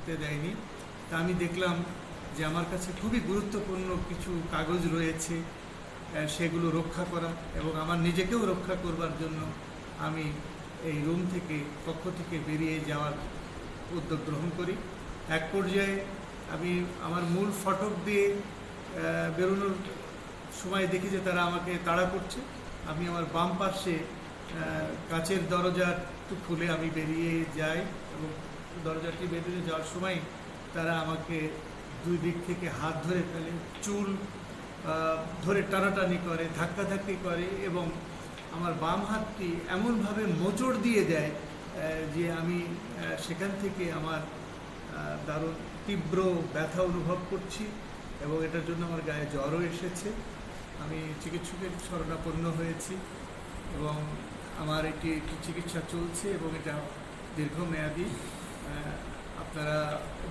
ঢুকতে দেয়নি। তা আমি দেখলাম যে আমার কাছে খুবই গুরুত্বপূর্ণ কিছু কাগজ রয়েছে সেগুলো রক্ষা করা এবং আমার নিজেকেও রক্ষা করবার জন্য আমি এই রুম থেকে কক্ষ থেকে বেরিয়ে যাওয়ার উদ্যোগ গ্রহণ করি। এক পর্যায়ে আমি আমার মূল ফটক দিয়ে বেরোনোর সময় দেখি যে তারা আমাকে তাড়া করছে। আমি আমার বাম পাশে কাচের দরজা খুলে আমি বেরিয়ে যাই এবং দরজাটি বেরিয়ে যাওয়ার সময় তারা আমাকে দুই দিক থেকে হাত ধরে ফেলে, চুল ধরে টানাটানি করে, ধাক্কাধাক্কি করে এবং আমার বাম হাতটি এমনভাবে মোচড় দিয়ে দেয় যে আমি সেখান থেকে আমার দারুণ তীব্র ব্যথা অনুভব করছি এবং এটার জন্য আমার গায়ে জ্বরও এসেছে। আমি চিকিৎসকের শরণাপন্ন হয়েছি এবং আমার এটি একটি চিকিৎসা চলছে এবং এটা দীর্ঘমেয়াদী। আপনারা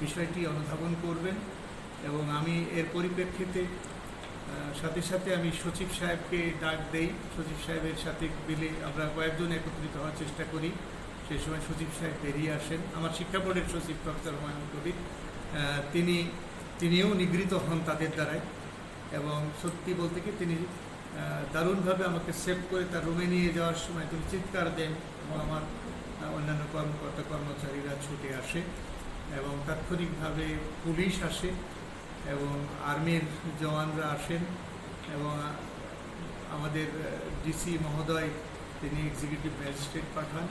বিষয়টি অনুধাবন করবেন এবং আমি এর পরিপ্রেক্ষিতে সাথে সাথে আমি সচিব সাহেবকে ডাক দেই। সচিব সাহেবের সাথে মিলে আমরা কয়েকজন একত্রিত হওয়ার চেষ্টা করি। সেই সময় সচিব সাহেব বেরিয়ে আসেন। আমার শিক্ষা বোর্ডের সচিব ডক্টর হুমায়ুন কবির তিনি, তিনিও নিগৃহীত হন তাদের দ্বারাই এবং সত্যি বলতে কি তিনি দারুণভাবে আমাকে সেভ করে তার রুমে নিয়ে যাওয়ার সময় তিনি চিৎকার দেন এবং আমার কর্মকর্তা কর্মচারীরা ছুটে আসে এবং তাৎক্ষণিকভাবে পুলিশ আসে এবং আর্মির জওয়ানরা আসেন এবং আমাদের ডিসি মহোদয়, তিনি এক্সিকিউটিভ ম্যাজিস্ট্রেট পাঠান।